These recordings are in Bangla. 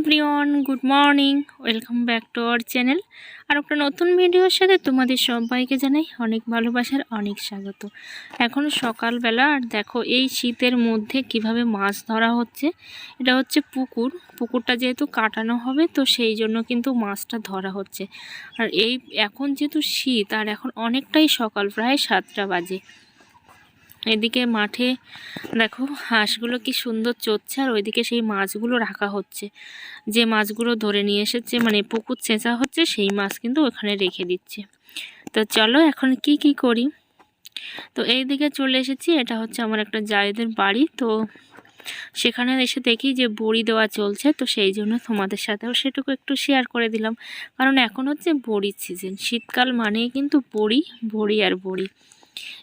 Everyone, good morning, welcome back to our channel. আর একটা নতুন ভিডিওর সাথে তোমাদের সবাইকে জানাই অনেক ভালোবাসার অনেক স্বাগত। এখন সকালবেলা, আর দেখো এই শীতের মধ্যে কীভাবে মাছ ধরা হচ্ছে। এটা হচ্ছে পুকুর, পুকুরটা যেহেতু কাটানো হবে, তো সেই জন্য কিন্তু মাছটা ধরা হচ্ছে। আর এই, এখন যেহেতু শীত, আর এখন অনেকটাই সকাল, প্রায় সাতটা বাজে। এদিকে মাঠে দেখো হাঁসগুলো কি সুন্দর চড়ছে আর ওইদিকে সেই মাছগুলো রাখা হচ্ছে। যে মাছগুলো ধরে নিয়ে এসেছে মানে পুকুর ছেঁচা হচ্ছে, সেই মাছ কিন্তু ওখানে রেখে দিচ্ছে। তো চলো এখন কি কি করি? তো এই দিকে চলে এসেছি, এটা হচ্ছে আমার একটা জায়েদের বাড়ি। তো সেখানে এসে দেখি যে বড়ি দেওয়া চলছে, তো সেই জন্য তোমাদের সাথেও সেটুকু একটু শেয়ার করে দিলাম। কারণ এখন হচ্ছে বড়ির সিজন শীতকাল মানেই কিন্তু বড়ি বড়ি আর বড়ি।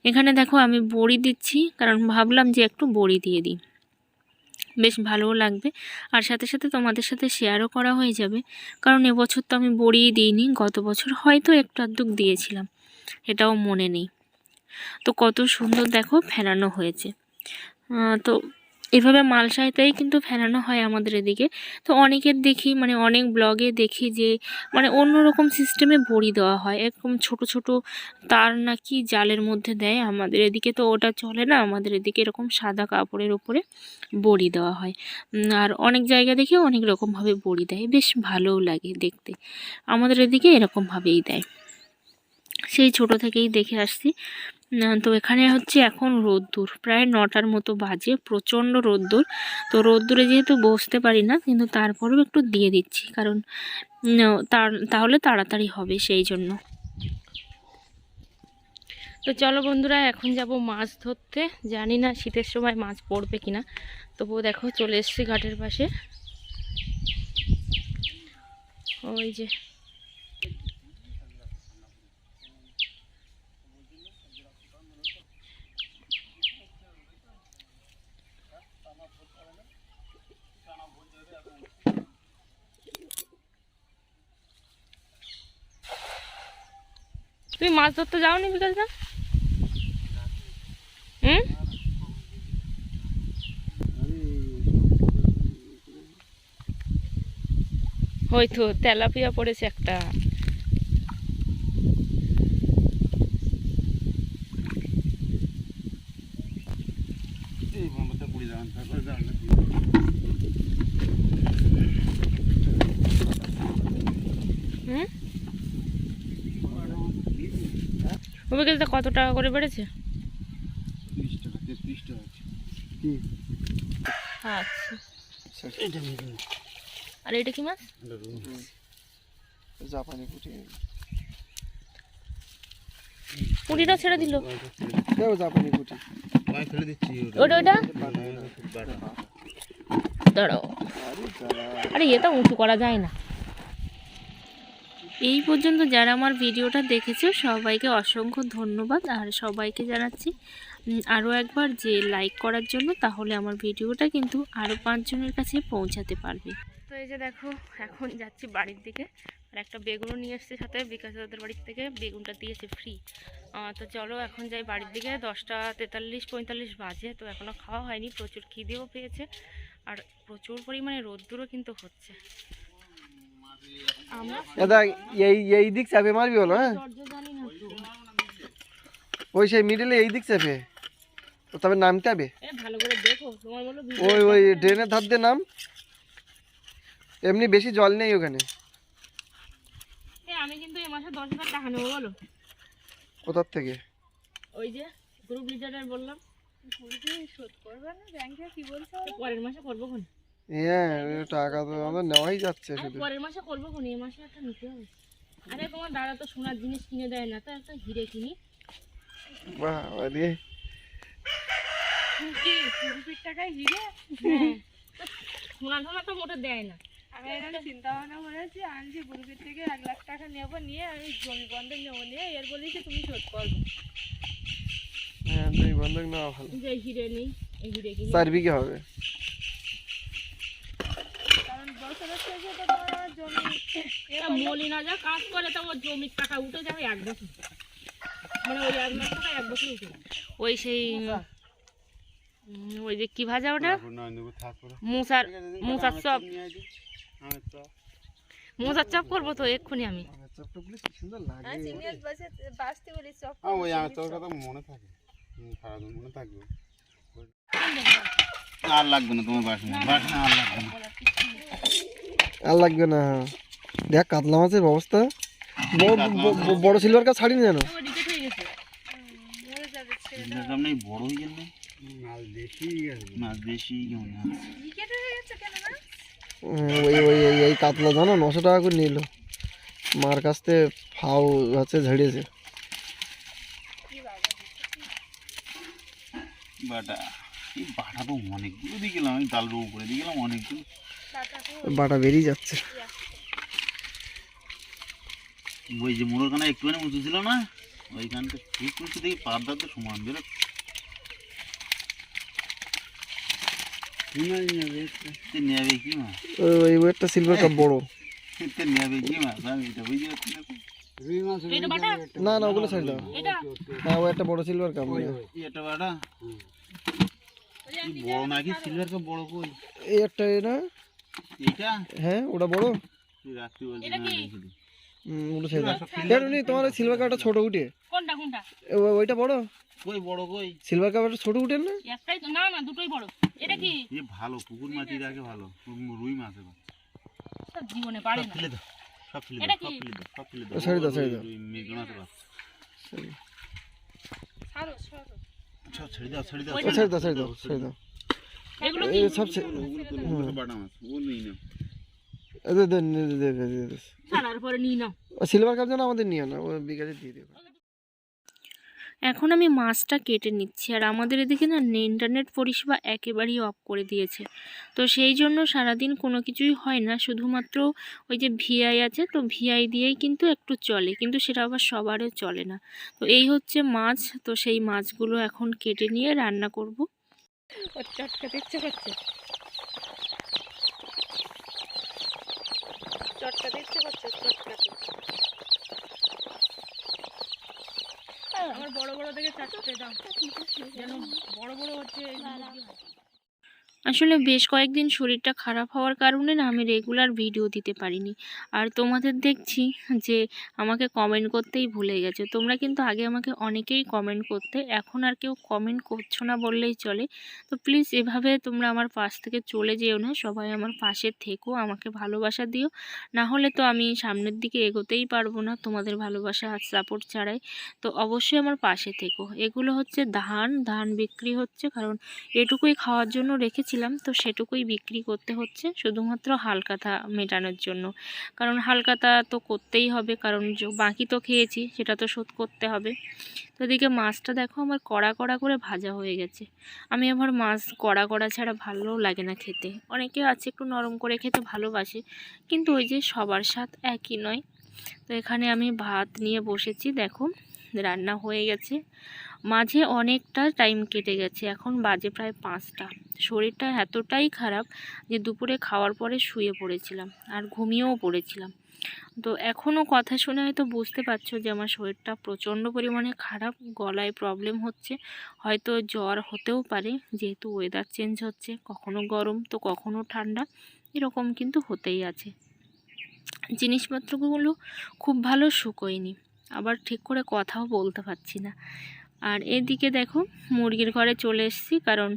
এখানে দেখো আমি বড়ি দিচ্ছি, কারণ ভাবলাম যে একটু বড়ি দিয়ে দিই। বেশ ভালোও লাগবে। আর সাথে সাথে তোমাদের সাথে শেয়ারও করা হয়ে যাবে, কারণ এবছর তো আমি বড়িয়ে দিইনি, গত বছর হয়তো একটু আধুক দিয়েছিলাম, এটাও মনে নেই। তো কত সুন্দর দেখো ফেরানো হয়েছে। তো এভাবে মালসাইতেই কিন্তু ফেলানো হয় আমাদের এদিকে। তো অনেকের দেখি মানে অনেক ব্লগে দেখি যে মানে অন্যরকম সিস্টেমে বড়ি দেওয়া হয়। এরকম ছোট ছোট তার নাকি জালের মধ্যে দেয় আমাদের এদিকে। তো ওটা চলে না, আমাদের এদিকে এরকম সাদা কাপড়ের ওপরে বড়ি দেওয়া হয়। আর অনেক জায়গা দেখে অনেক রকমভাবে বড়ি দেয়। বেশ ভালোও লাগে দেখতে। আমাদের এদিকে এরকমভাবেই দেয়। সেই ছোট থেকেই দেখে আসছি। তো এখানে হচ্ছে এখন রোদ্দুর, প্রায় নটার মতো বাজে, প্রচণ্ড রোদ্দুর। তো রোদ্দুরে যেহেতু বসতে পারি না, কিন্তু তারপরেও একটু দিয়ে দিচ্ছি, কারণ তাহলে তাড়াতাড়ি হবে সেই জন্য। তো চলো বন্ধুরা, এখন যাব মাছ ধরতে। জানি না শীতের সময় মাছ পড়বে কিনা। তবুও দেখো, চলে এসছি ঘাটের পাশে। ওই যে তুমি মাছ ধরতে যাওনি বিকালটা হুম? হয়তো তেলাপিয়া পড়েছে একটা। হুম? ও বিকেলটা কত টাকা করে বেড়েছে? আচ্ছা। আর এটা কি মাছ? জাপানি পুঁটি। পুরিটা ছেড়ে দিল। জাপানি পুঁটি। ওটা। ওটা দাঁড়াও। আরে এটা উঁচু করা যায় না। এই পর্যন্ত যারা আমার ভিডিওটা দেখেছে, সবাইকে অসংখ্য ধন্যবাদ। আর সবাইকে জানাচ্ছি আরও একবার যে লাইক করার জন্য, তাহলে আমার ভিডিওটা কিন্তু আরও পাঁচজনের কাছে পৌঁছাতে পারবে। তো এই যে দেখো, এখন যাচ্ছি বাড়ির দিকে। আর একটা বেগুনও নিয়ে এসছে সাথে, বিকাশ দাদার বাড়ির থেকে বেগুনটা দিয়েছে ফ্রি তো চলো এখন যাই বাড়ির দিকে। দশটা তেতাল্লিশ, পঁয়তাল্লিশ বাজে, তো এখনও খাওয়া হয়নি, প্রচুর খিদেও পেয়েছে। আর প্রচুর পরিমাণে রোদ্দুরও কিন্তু হচ্ছে। দাদা এই এই দিক চাপে মারবি হলো হ্যাঁ? না ওই সেই মিডিলে এই দিক চাপে। তো তবে নামতে হবে এ ভালো করে দেখো তোমার বলো ওই ওই ড্রেনের ধার দিয়ে নাম। এমনি বেশি জল নেই ওখানে। আমি কিন্তু এই মাসে দশ হাজার টাকা নেব বলো। কোথার থেকে? ওই যে গ্রুপ লিডারের বললাম। শোধ করবে না ব্যাংকে কি বলছো পরের মাসে করব কোন হ্যাঁ টাকা তো আমাদের নেওয়াই যাচ্ছে শুধু। পরের মাসে করব কোন এই মাসে একটা নিতে হবে। আরে তোমার দাদা তো সোনার জিনিস কিনে দেয় না তো একটা হিরে কিনি। বাহ রে কি রুপির টাকায় হিরে? হ্যাঁ। সোনা তো মোটে দেয় না। আমি চিন্তা ভাবনা করেছি আনছি গ্রুপের থেকে এক লাখ টাকা নেব নিয়ে আমি জমি বন্ধক নেব নিয়ে এর বলেছি তুমি শোধ করবে হ্যাঁ দুই বন্ধক নেওয়া ভালো। যে হিরে নেই এই হিরে কিনি। চার বিঘে হবে কারণ বছরের শেষে তো তোমার আমার মলিনা যা কাজ করে তা ওর জমির টাকা উঠে যাবে এক বছর মানে ওই এক লাখ টাকা এক বছর উঠে ওই সেই ওই যে কি ভাজা ওটা? মুসার মুসার সব মোজার চপ করব তো এক্ষুনি আমি। আর চপ হ্যাঁ চপ। মনে মনে আর লাগবে না তোমার বাসনা। বাসনা আর লাগবে না। আর লাগবে না। দেখ কাতলা মাছের অবস্থা বড় সিলভার কাপ ছাড়িনি জানো হুম, মরে যাবে ছেড়ে দাও। সামনে বড় গেল মাছ বেশি মাছ বেশি কেমন উইকেট গেছে কেন না? উম, ওই ওই এই এই কাতলা জানো নশো টাকা করে নিল। মার কাছ থেকে ফাও হচ্ছে বাবা। বাটা বাটা তো অনেকগুলো দিয়ে গেলাম আমি ডাল দিয়ে গেলাম অনেকগুলো। বাটা বেরিয়ে যাচ্ছে। ওই যে মোড়খানা একটুখানি উঁচু ছিল না ওইখানটা ঠিক উঁচু দেখি পাবদা তো সমান বেরো নেবে কি মাছ ওই- ওই ওয়েটটা সিলভার কাপ বড়। তে নেবে কি মাছ আমি এটা বুঝতে পারছি না। তো। না না ওগুলো ছাড়ি দাও। হ্যাঁ ও একটা বড় সিলভার কাপ এই একটা বাটা? এই বড় নাকি? সিলভার কাপ বড় কই? এই একটা এ না? এইটা? হ্যাঁ ওটা বড়। তুই রাখতে বলছিস না রেখে দে। হুম, ওটা ছেড়ে দাও কেন নি তোমার সিলভার কাপটা ছোট উঠে। কোনটা কোনটা? ওইটা বড়? কই বড় কই? সিলভার কাপটা ছোট উঠে না? একটাই তো না না দুটোই বড়। এটা কি? এ ভালো পুকুর মাছই রাখে ভালো। রুই মাছ এবার। সব জীবনে পারে না। ফেলে দাও সব ফেলে দাও সব ফেলে দাও সব ফেলে দাও। ছেড়ে দাও, ছেড়ে দাও। রুই- মৃগেল মাছ এবার। ছাড়ো ছাড়ো। সব ছেড়ে দাও ছেড়ে দাও ছেড়ে দাও। ছেড়ে দাও ছেড়ে দাও। এগুলো এই সব ছে- ওগুলো তো ওগুলো তো বাটা মাছ ওগুলো নেই না সিলভার কাপ যেন আমাদের নিয়ে না ও বিকাশে দিয়ে দেবে। এখন আমি মাছটা কেটে নিচ্ছি আর আমাদের এদিকে না ইন্টারনেট পরিষেবা একেবারেই অফ করে দিয়েছে। তো সেই জন্য সারাদিন কোনো কিছুই হয় না শুধুমাত্র ওই যে ভিআই আছে তো ভিআই দিয়েই কিন্তু একটু চলে কিন্তু সেটা আবার সবারও চলে না। তো এই হচ্ছে মাছ তো সেই মাছগুলো এখন কেটে নিয়ে রান্না করব। চটকাতে ইচ্ছে চটকাতে ইচ্ছে করছে চটকাতে আমার বড় বড় দেখে চাটতে দাও। যেন বড় বড় হচ্ছে এই মুরগি হয়। আসলে বেশ কয়েকদিন শরীরটা খারাপ হওয়ার কারণে না আমি রেগুলার ভিডিও দিতে পারিনি। আর তোমাদের দেখছি যে আমাকে কমেন্ট করতেই ভুলে গেছো। তোমরা কিন্তু আগে আমাকে অনেকেই কমেন্ট করতে, এখন আর কেউ কমেন্ট করছ না বললেই চলে। তো প্লিজ এভাবে তোমরা আমার পাশ থেকে চলে যেও না, সবাই আমার পাশে থেকো, আমাকে ভালোবাসা দিও। না হলে তো আমি সামনের দিকে এগোতেই পারব না, তোমাদের ভালোবাসা আর সাপোর্ট ছাড়াই। তো অবশ্যই আমার পাশে থেকো। এগুলো হচ্ছে ধান ধান বিক্রি হচ্ছে, কারণ এটুকুই খাওয়ার জন্য রেখেছিলাম তো সেটুকুই বিক্রি করতে হচ্ছে শুধুমাত্র হালকাতা মেটানোর জন্য। কারণ হালকাতা তো করতেই হবে, কারণ বাকি তো খেয়েছি, সেটা তো শোধ করতে হবে। তো এদিকে মাছটা দেখো আমার কড়া কড়া করে ভাজা হয়ে গেছে। আমি আবার মাছ কড়া কড়া ছাড়া ভালো লাগে না খেতে। অনেকে আছে একটু নরম করে খেতে ভালোবাসে, কিন্তু ওই যে সবার স্বাদ একই নয়। তো এখানে আমি ভাত নিয়ে বসেছি, দেখো রান্না হয়ে গেছে। মাঝে অনেকটা টাইম কেটে গেছে, এখন বাজে প্রায় পাঁচটা। শরীরটা এতটাই খারাপ যে দুপুরে খাওয়ার পরে শুয়ে পড়েছিলাম আর ঘুমিয়েও পড়েছিলাম। তো এখনও কথা শুনে হয়তো বুঝতে পারছ যে আমার শরীরটা প্রচণ্ড পরিমাণে খারাপ, গলায় প্রবলেম হচ্ছে। হয়তো জ্বর হতেও পারে, যেহেতু ওয়েদার চেঞ্জ হচ্ছে, কখনো গরম তো কখনো ঠান্ডা, এরকম কিন্তু হতেই আছে। জিনিসপত্রগুলো খুব ভালো শুকোয়নি, আবার ঠিক করে কথাও বলতে পারছি না। আর এদিকে দেখো মুরগির ঘরে চলে এসেছি, কারণ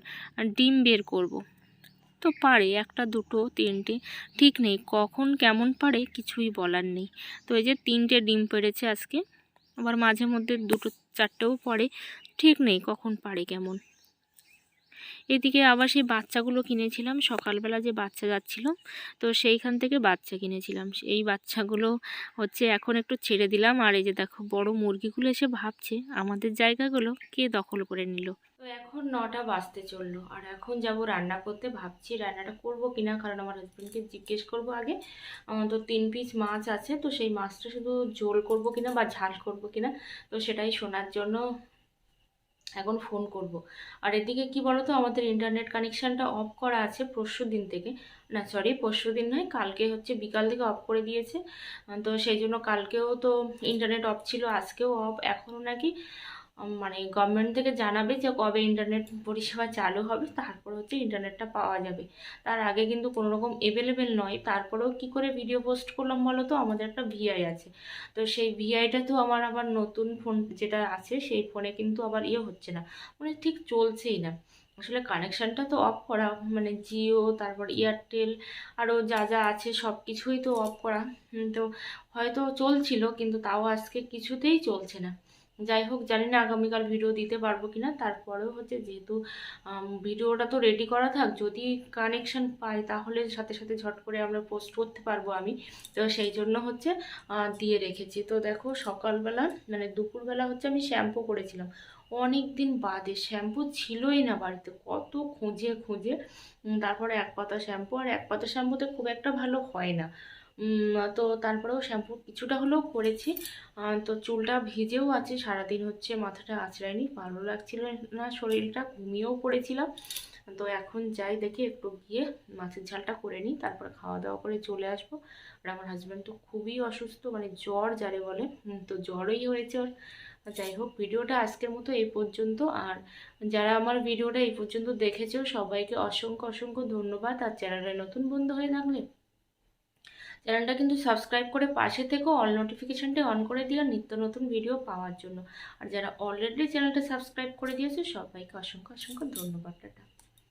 ডিম বের করব। তো পারে একটা, দুটো, তিনটে, ঠিক নেই, কখন কেমন পারে কিছুই বলার নেই তো এই যে তিনটে ডিম পেড়েছে আজকে, আবার মাঝে মধ্যে দুটো, চারটেও পড়ে, ঠিক নেই কখন পারে কেমন এদিকে আবার সেই বাচ্চাগুলো কিনেছিলাম। সকালবেলা যে বাচ্চা যাচ্ছিল, তো সেইখান থেকে বাচ্চা কিনেছিলাম। এই বাচ্চাগুলো হচ্ছে এখন একটু ছেড়ে দিলাম। আর এই যে দেখো, বড় মুরগিগুলো এসে ভাবছে, আমাদের জায়গাগুলো কে দখল করে নিল? তো এখন নটা বাজতে চলল, আর এখন যাব রান্না করতে। ভাবছি রান্নাটা করব কিনা, কারণ আমার হাজব্যান্ডকে জিজ্ঞেস করব আগে। আমার তো তিন পিস মাছ আছে, তো সেই মাছটা শুধু ঝোল করব কিনা বা ঝাল করব কিনা, তো সেটাই শোনার জন্য এখন ফোন করব। আর এদিকে কি বলো তো আমাদের ইন্টারনেট কানেকশানটা অফ করা আছে পরশু দিন থেকে। না সরি পরশু দিন নয়, কালকে হচ্ছে বিকাল থেকে অফ করে দিয়েছে। তো সেই জন্য কালকেও তো ইন্টারনেট অফ ছিল, আজকেও অফ এখনও নাকি মানে গভর্নমেন্ট থেকে জানাবে যে কবে ইন্টারনেট পরিষেবা চালু হবে, তারপর হচ্ছে ইন্টারনেটটা পাওয়া যাবে। তার আগে কিন্তু কোনো রকম অ্যাভেলেবেল নয়। তারপরেও কি করে ভিডিও পোস্ট করলাম বলো তো? আমাদের একটা ভিআই আছে। তো সেই ভিআইটা তো আমার আবার নতুন ফোন যেটা আছে, সেই ফোনে কিন্তু আবার ইয়ে হচ্ছে না। মানে ঠিক চলছেই না। আসলে কানেকশানটা তো অফ করা মানে জিও তারপর এয়ারটেল আরও যা যা আছে সব কিছুই তো অফ করা। তো হয়তো চলছিল, কিন্তু তাও আজকে কিছুতেই চলছে না। যাই হোক, জানি না আগামীকাল ভিডিও দিতে পারব কি না তারপরেও হচ্ছে যেহেতু ভিডিওটা তো রেডি করা থাক, যদি কানেকশন পাই তাহলে সাথে সাথে ঝট করে আমরা পোস্ট করতে পারব আমি। তো সেই জন্য হচ্ছে দিয়ে রেখেছি। তো দেখো, সকালবেলা মানে দুপুরবেলা হচ্ছে আমি শ্যাম্পু করেছিলাম। অনেক দিন বাদে শ্যাম্পু ছিলই না বাড়িতে। কত খুঁজে খুঁজে তারপরে এক পাতা শ্যাম্পু আর এক পাতা শ্যাম্পুতে খুব একটা ভালো হয় না। তো তারপরেও শ্যাম্পু কিছুটা হলেও করেছি। তো চুলটা ভিজেও আছে, সারাদিন হচ্ছে মাথাটা আঁচড়ায়নি, ভালো লাগছিল না, শরীরটা ঘুমিয়েও পড়েছিলাম। তো এখন যাই দেখি, একটু গিয়ে মাছের ঝালটা করে নিই, তারপর খাওয়া দাওয়া করে চলে আসব। আর আমার হাজব্যান্ড তো খুবই অসুস্থ মানে জ্বর যারে বলে তো জ্বরই হয়েছে ওর। যাই হোক, ভিডিওটা আজকের মতো এই পর্যন্ত। আর যারা আমার ভিডিওটা এই পর্যন্ত দেখেছ, সবাইকে অসংখ্য অসংখ্য ধন্যবাদ। আর চ্যানেলে নতুন বন্ধু হয়ে থাকলে চ্যানেলটা কিন্তু সাবস্ক্রাইব করে পাশে থেকেও অল নোটিফিকেশানটা অন করে দিও নিত্য নতুন ভিডিও পাওয়ার জন্য। আর যারা অলরেডি চ্যানেলটা সাবস্ক্রাইব করে দিয়েছে, সবাইকে অসংখ্য অসংখ্য ধন্যবাদ